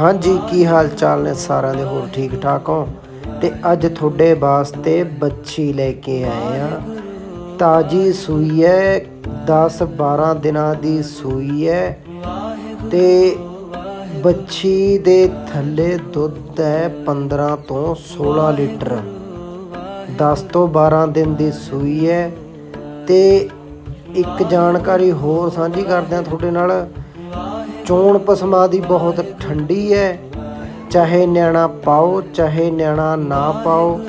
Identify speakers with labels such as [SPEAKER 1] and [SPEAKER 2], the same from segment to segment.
[SPEAKER 1] ਹਾਂਜੀ, ਕੀ ਹਾਲ ਚਾਲ ਨੇ ਸਾਰਿਆਂ ਦੇ? ਹੋਰ ਠੀਕ ਠਾਕ ਹੋ? ਤੇ ਅੱਜ ਤੁਹਾਡੇ ਵਾਸਤੇ ਬੱਚੀ ਲੈ ਕੇ ਆਏ ਆ। ਤਾਜੀ ਸੂਈ ਹੈ 10 12 ਦਿਨਾਂ ਦੀ ਸੂਈ ਹੈ ਤੇ ਬੱਚੀ ਦੇ ਥੱਲੇ ਦੁੱਧ ਹੈ 15 ਤੋਂ 16 ਲੀਟਰ। 10 ਤੋਂ 12 ਦਿਨ ਦੀ ਸੂਈ ਹੈ ਤੇ ਇੱਕ ਜਾਣਕਾਰੀ ਹੋਰ ਸਾਂਝੀ ਕਰਦੇ ਹਾਂ ਤੁਹਾਡੇ ਨਾਲ। ਚੋਣ ਪਸਮਾ ਦੀ ਬਹੁਤ ਠੰਡੀ ਹੈ। ਚਾਹੇ ਨਿਆਣਾ ਪਾਓ, ਚਾਹੇ ਨਿਆਣਾ ਨਾ ਪਾਓ,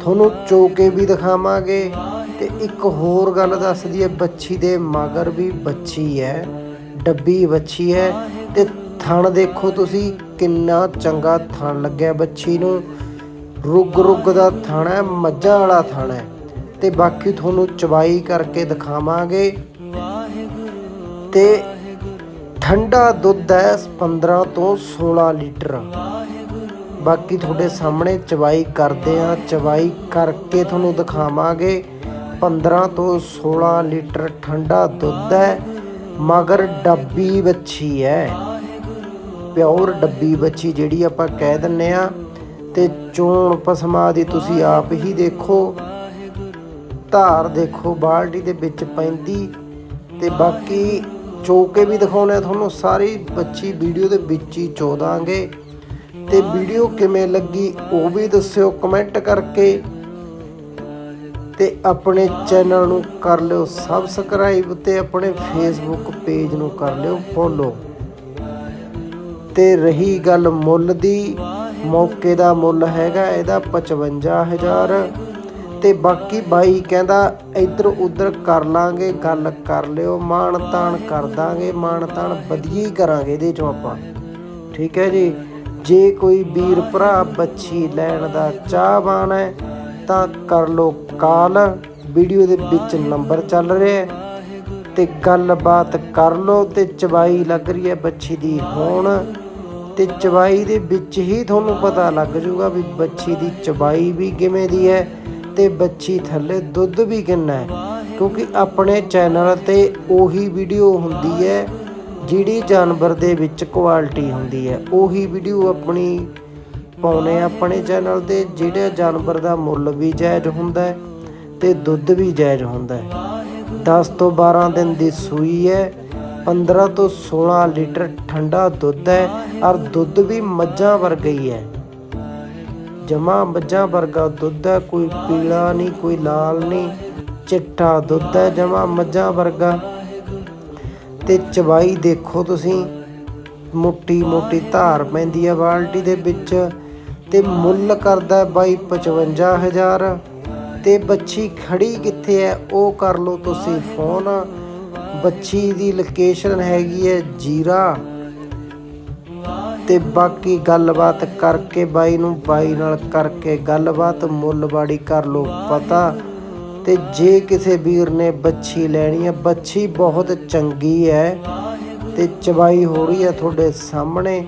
[SPEAKER 1] ਤੁਹਾਨੂੰ ਚੋਕੇ ਵੀ ਦਿਖਾਵਾਂਗੇ ਤੇ ਇੱਕ ਹੋਰ ਗੱਲ ਦੱਸਦੀ ਹੈ ਬੱਚੀ ਦੇ ਮਗਰ ਵੀ ਬੱਚੀ ਹੈ, ਡੱਬੀ ਬੱਚੀ ਹੈ ਤੇ ਥਣ ਦੇਖੋ ਤੁਸੀਂ, ਕਿੰਨਾ ਚੰਗਾ ਥਣ ਲੱਗਿਆ ਬੱਚੀ ਨੂੰ। ਰੁੱਗ ਰੁੱਗ ਦਾ ਥਣ ਹੈ, ਮੱਝਾਂ ਵਾਲਾ ਥਣ ਹੈ। ਤੇ ਬਾਕੀ ਤੁਹਾਨੂੰ ਚਵਾਈ ਕਰਕੇ ਦਿਖਾਵਾਂਗੇ। ਤੇ ਠੰਡਾ ਦੁੱਧ ਹੈ 15 ਤੋਂ 16 ਲੀਟਰ। ਬਾਕੀ ਤੁਹਾਡੇ ਸਾਹਮਣੇ ਚਵਾਈ ਕਰਦੇ ਆ ਚਵਾਈ ਕਰਕੇ ਤੁਹਾਨੂੰ ਦਿਖਾਵਾਂਗੇ। 15 ਤੋਂ 16 ਲੀਟਰ ਠੰਡਾ ਦੁੱਧ ਹੈ। ਮਗਰ ਡੱਬੀ ਬੱਚੀ ਹੈ। ਪਿਓਰ ਡੱਬੀ ਬੱਚੀ ਜਿਹੜੀ ਆਪਾਂ ਕਹਿ ਦਿੰਨੇ ਆ ਤੇ ਚੋਣ ਪਸਮਾ ਦੀ ਤੁਸੀਂ ਆਪ ਹੀ ਦੇਖੋ। ਧਾਰ ਦੇਖੋ, ਬਾਲਟੀ ਦੇ ਵਿੱਚ ਪੈਂਦੀ। ਤੇ ਬਾਕੀ ਚੋ ਕੇ ਵੀ ਦਿਖਾਉਣੇ ਆ ਤੁਹਾਨੂੰ। ਸਾਰੀ ਬੱਚੀ ਵੀਡੀਓ ਦੇ ਵਿੱਚ ਹੀ ਚੋ ਦਾਂਗੇ ਤੇ ਵੀਡੀਓ ਕਿਵੇਂ ਲੱਗੀ ਉਹ ਵੀ ਦੱਸਿਓ ਕਮੈਂਟ ਕਰਕੇ। ਤੇ ਆਪਣੇ ਚੈਨਲ ਨੂੰ ਕਰ ਲਿਓ ਸਬਸਕ੍ਰਾਈਬ ਤੇ ਆਪਣੇ ਫੇਸਬੁੱਕ ਪੇਜ ਨੂੰ ਕਰ ਲਿਓ ਫੋਲੋ। ਤੇ ਰਹੀ ਗੱਲ ਮੁੱਲ ਦੀ। ਮੌਕੇ ਦਾ ਮੁੱਲ ਹੈਗਾ ਇਹਦਾ 55000 ਤੇ ਬਾਕੀ ਬਾਈ ਕਹਿੰਦਾ ਇੱਧਰ ਉੱਧਰ ਕਰ ਲਾਂਗੇ, ਗੱਲ ਕਰ ਲਿਓ, ਮਾਣ ਤਾਣ ਕਰ ਦਾਂਗੇ, ਮਾਣ ਤਾਣ ਵਧੀਆ ਹੀ ਕਰਾਂਗੇ ਇਹਦੇ ਚੋਂ ਆਪਾਂ। ਠੀਕ ਹੈ ਜੀ? ਜੇ ਕੋਈ ਵੀਰ ਭਰਾ ਬੱਚੀ ਲੈਣ ਦਾ ਚਾਹਵਾਨ ਹੈ, ਤਾਂ ਕਰ ਲਓ ਕਾਲ। ਵੀਡੀਓ ਦੇ ਵਿੱਚ ਨੰਬਰ ਚੱਲ ਰਿਹਾ ਹੈ ਤੇ ਗੱਲਬਾਤ ਕਰ ਲਓ ਤੇ ਚਵਾਈ ਲੱਗ ਰਹੀ ਹੈ ਬੱਚੀ ਦੀ ਹੋਣ। ਤੇ ਚਵਾਈ ਦੇ ਵਿੱਚ ਹੀ ਤੁਹਾਨੂੰ ਪਤਾ ਲੱਗ ਜਾਊਗਾ ਵੀ ਬੱਚੀ ਦੀ ਚਵਾਈ ਵੀ ਕਿਵੇਂ ਦੀ ਹੈ। ਤੇ ਬੱਚੀ ਥੱਲੇ ਦੁੱਧ ਵੀ ਕਿੰਨਾ ਹੈ। ਕਿਉਂਕਿ ਆਪਣੇ ਚੈਨਲ ਤੇ ਉਹੀ ਵੀਡੀਓ ਹੁੰਦੀ ਹੈ, ਜਿਹੜੀ ਜਾਨਵਰ ਦੇ ਵਿੱਚ ਕੁਆਲਿਟੀ ਹੁੰਦੀ ਹੈ। ਉਹੀ ਵੀਡੀਓ ਆਪਣੀ ਪਾਉਨੇ ਆਪਣੇ ਚੈਨਲ ਤੇ, ਜਿਹੜੇ ਜਾਨਵਰ ਦਾ ਮੁੱਲ ਵੀ ਜਾਇਜ਼ ਹੁੰਦਾ ਹੈ ਤੇ ਦੁੱਧ ਵੀ ਜਾਇਜ਼ ਹੁੰਦਾ ਹੈ। 10 ਤੋਂ 12 ਦਿਨ ਦੀ ਸੂਈ ਹੈ 15 ਤੋਂ 16 ਲੀਟਰ ਠੰਡਾ ਦੁੱਧ ਹੈ, ਔਰ ਦੁੱਧ ਵੀ ਮੱਝਾਂ ਵਰਗਾ ਹੀ ਹੈ। ਜਮਾ ਮੱਝਾਂ ਵਰਗਾ ਦੁੱਧ ਹੈ, ਕੋਈ ਪੀਲਾ ਨਹੀਂ, ਕੋਈ ਲਾਲ ਨਹੀਂ ਚਿੱਟਾ ਦੁੱਧ ਹੈ, ਜਮਾ ਮੱਝਾਂ ਵਰਗਾ। ਤੇ ਚਵਾਈ ਦੇਖੋ ਤੁਸੀਂ, ਮੋਟੀ ਮੋਟੀ ਧਾਰ ਪੈਂਦੀ ਹੈ ਬਾਲਟੀ ਦੇ ਵਿੱਚ, ਤੇ ਮੁੱਲ ਕਰਦਾ ਹੈ ਬਾਈ 55000 ਤੇ ਬੱਚੀ ਖੜੀ ਕਿੱਥੇ ਹੈ, ਉਹ ਕਰ ਲਓ ਤੁਸੀਂ ਫੋਨ। ਬੱਚੀ ਦੀ ਲੋਕੇਸ਼ਨ ਹੈਗੀ ਹੈ ਜੀਰਾ। ਤੇ ਬਾਕੀ ਗੱਲਬਾਤ ਕਰਕੇ ਬਾਈ ਨੂੰ ਬਾਈ ਨਾਲ ਕਰਕੇ ਗੱਲਬਾਤ ਮੁੱਲਬਾੜੀ ਕਰ ਲਓ, ਪਤਾ? ਤੇ ਜੇ ਕਿਸੇ ਵੀਰ ਨੇ ਬੱਚੀ ਲੈਣੀ ਹੈ ਬੱਚੀ ਬਹੁਤ ਚੰਗੀ ਹੈ ਤੇ ਚਵਾਈ ਹੋ ਰਹੀ ਹੈ ਤੁਹਾਡੇ ਸਾਹਮਣੇ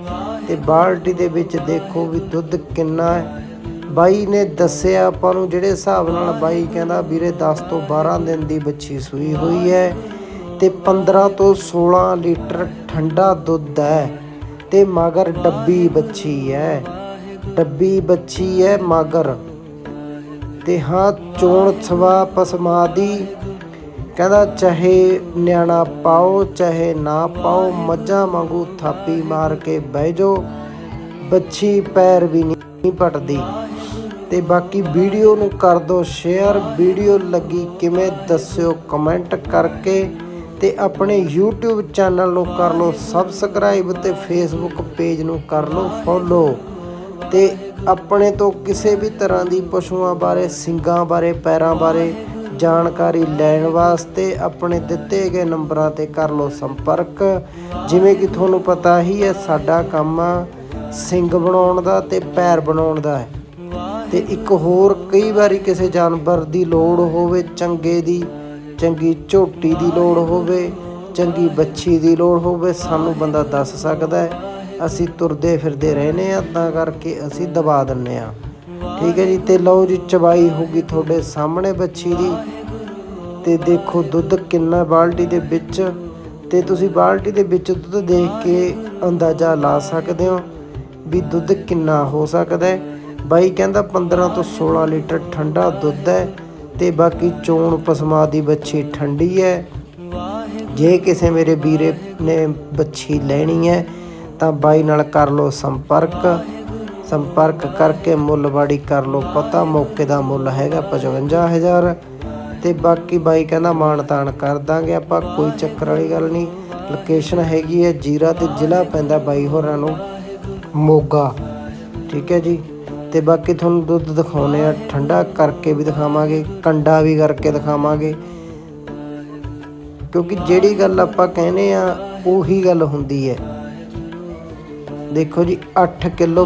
[SPEAKER 1] ਤੇ ਬਾਲਟੀ ਦੇ ਵਿੱਚ ਦੇਖੋ ਵੀ ਦੁੱਧ ਕਿੰਨਾ ਹੈ ਬਾਈ ਨੇ ਦੱਸਿਆ ਆਪਾਂ ਨੂੰ ਜਿਹੜੇ ਹਿਸਾਬ ਨਾਲ ਬਾਈ ਕਹਿੰਦਾ ਵੀਰੇ 10 ਤੋਂ 12 ਦਿਨ ਦੀ ਬੱਚੀ ਸੂਈ ਹੋਈ ਹੈ ਤੇ 15 ਤੋਂ 16 ਲੀਟਰ ਠੰਡਾ ਦੁੱਧ ਹੈ ਤੇ ਮਗਰ ਡੱਬੀ ਬੱਚੀ ਹੈ ਡੱਬੀ ਬੱਚੀ ਹੈ ਮਗਰ। ਤੇ ਹਾਂ, ਚੋਣ ਸਵਾ ਪਸਮਾ ਦੀ ਕਹਿੰਦਾ, ਚਾਹੇ ਨਿਆਣਾ ਪਾਓ, ਚਾਹੇ ਨਾ ਪਾਓ, ਮੱਝਾਂ ਵਾਂਗੂ ਥਾਪੀ ਮਾਰ ਕੇ ਬਹਿ ਜਾਓ ਬੱਚੀ ਪੈਰ ਵੀ ਨਹੀਂ ਪਟਦੀ। ਤੇ ਬਾਕੀ ਵੀਡੀਓ ਨੂੰ ਕਰ ਦਿਓ ਸ਼ੇਅਰ। ਵੀਡੀਓ ਲੱਗੀ ਕਿਵੇਂ, ਦੱਸਿਓ ਕਮੈਂਟ ਕਰਕੇ। ਤੇ ਆਪਣੇ YouTube ਚੈਨਲ ਨੂੰ ਕਰ ਲਓ ਸਬਸਕ੍ਰਾਈਬ ਤੇ Facebook ਪੇਜ ਨੂੰ ਕਰ ਲਓ ਫੋਲੋ ਤੇ ਆਪਣੇ ਤੋਂ ਕਿਸੇ ਵੀ ਤਰ੍ਹਾਂ ਦੀ ਪਸ਼ੂਆਂ ਬਾਰੇ, ਸਿੰਗਾਂ ਬਾਰੇ, ਪੈਰਾਂ ਬਾਰੇ ਜਾਣਕਾਰੀ ਲੈਣ ਵਾਸਤੇ ਆਪਣੇ ਦਿੱਤੇ ਗਏ ਨੰਬਰਾਂ ਤੇ ਕਰ ਲਓ ਸੰਪਰਕ। ਜਿਵੇਂ ਕਿ ਤੁਹਾਨੂੰ ਪਤਾ ਹੀ ਹੈ, ਸਾਡਾ ਕੰਮ ਆ ਸਿੰਗ ਬਣਾਉਣ ਦਾ ਤੇ ਪੈਰ ਬਣਾਉਣ ਦਾ ਹੈ। ਤੇ ਇੱਕ ਹੋਰ ਕਈ ਵਾਰੀ ਕਿਸੇ ਜਾਨਵਰ ਦੀ ਲੋੜ ਹੋਵੇ, ਚੰਗੇ ਦੀ ਚੰਗੀ ਝੋਟੀ ਦੀ ਲੋੜ ਹੋਵੇ, ਚੰਗੀ ਬੱਚੀ ਦੀ ਲੋੜ ਹੋਵੇ, ਸਾਨੂੰ ਬੰਦਾ ਦੱਸ ਸਕਦਾ ਹੈ, ਅਸੀਂ ਤੁਰਦੇ ਫਿਰਦੇ ਰਹਿੰਦੇ ਆ ਤਾਂ ਕਰਕੇ ਅਸੀਂ ਦਬਾ ਦਿੰਨੇ ਆ ਠੀਕ ਹੈ ਜੀ, ਤੇ ਲਓ ਜੀ ਚਵਾਈ ਹੋਗੀ ਤੁਹਾਡੇ ਸਾਹਮਣੇ ਬੱਚੀ ਦੀ। ਤੇ ਦੇਖੋ ਦੁੱਧ ਕਿੰਨਾ ਬਾਲਟੀ ਦੇ ਵਿੱਚ, ਤੇ ਤੁਸੀਂ ਬਾਲਟੀ ਦੇ ਵਿੱਚ ਦੁੱਧ ਦੇਖ ਕੇ ਅੰਦਾਜ਼ਾ ਲਾ ਸਕਦੇ ਹੋ ਵੀ ਦੁੱਧ ਕਿੰਨਾ ਹੋ ਸਕਦਾ ਹੈ। ਬਾਈ ਕਹਿੰਦਾ 15 ਤੋਂ 16 ਲੀਟਰ ਠੰਡਾ ਦੁੱਧ ਹੈ। ਤੇ ਬਾਕੀ ਚੋਣ ਪਸਮਾ ਦੀ ਬੱਚੀ ਠੰਡੀ ਹੈ। ਜੇ ਕਿਸੇ ਮੇਰੇ ਵੀਰੇ ਨੇ ਬੱਚੀ ਲੈਣੀ ਹੈ, ਤਾਂ ਬਾਈ ਨਾਲ ਕਰ ਲਓ ਸੰਪਰਕ। ਸੰਪਰਕ ਕਰਕੇ ਮੁੱਲਵਾੜੀ ਕਰ ਲਓ ਪਤਾ, ਮੌਕੇ ਦਾ ਮੁੱਲ ਹੈਗਾ 55000 ਤੇ ਬਾਕੀ ਬਾਈ ਕਹਿੰਦਾ ਮਾਣ ਤਾਣ ਕਰ ਦਾਂਗੇ ਆਪਾਂ, ਕੋਈ ਚੱਕਰ ਵਾਲੀ ਗੱਲ ਨਹੀਂ। ਲੋਕੇਸ਼ਨ ਹੈਗੀ ਹੈ ਜੀਰਾ ਤੇ ਜ਼ਿਲ੍ਹਾ ਪੈਂਦਾ ਬਾਈ ਹੋਰਾਂ ਨੂੰ ਮੋਗਾ। ਠੀਕ ਹੈ ਜੀ। ਤੇ ਬਾਕੀ ਤੁਹਾਨੂੰ ਦੁੱਧ ਦਿਖਾਉਨੇ ਆ, ਠੰਡਾ ਕਰਕੇ ਵੀ ਦਿਖਾਵਾਂਗੇ, ਕੰਡਾ ਵੀ ਕਰਕੇ ਦਿਖਾਵਾਂਗੇ। ਕਿਉਂਕਿ ਜਿਹੜੀ ਗੱਲ ਆਪਾਂ ਕਹਿੰਦੇ ਆ, ਉਹੀ ਗੱਲ ਹੁੰਦੀ ਹੈ। ਦੇਖੋ ਜੀ 8 ਕਿਲੋ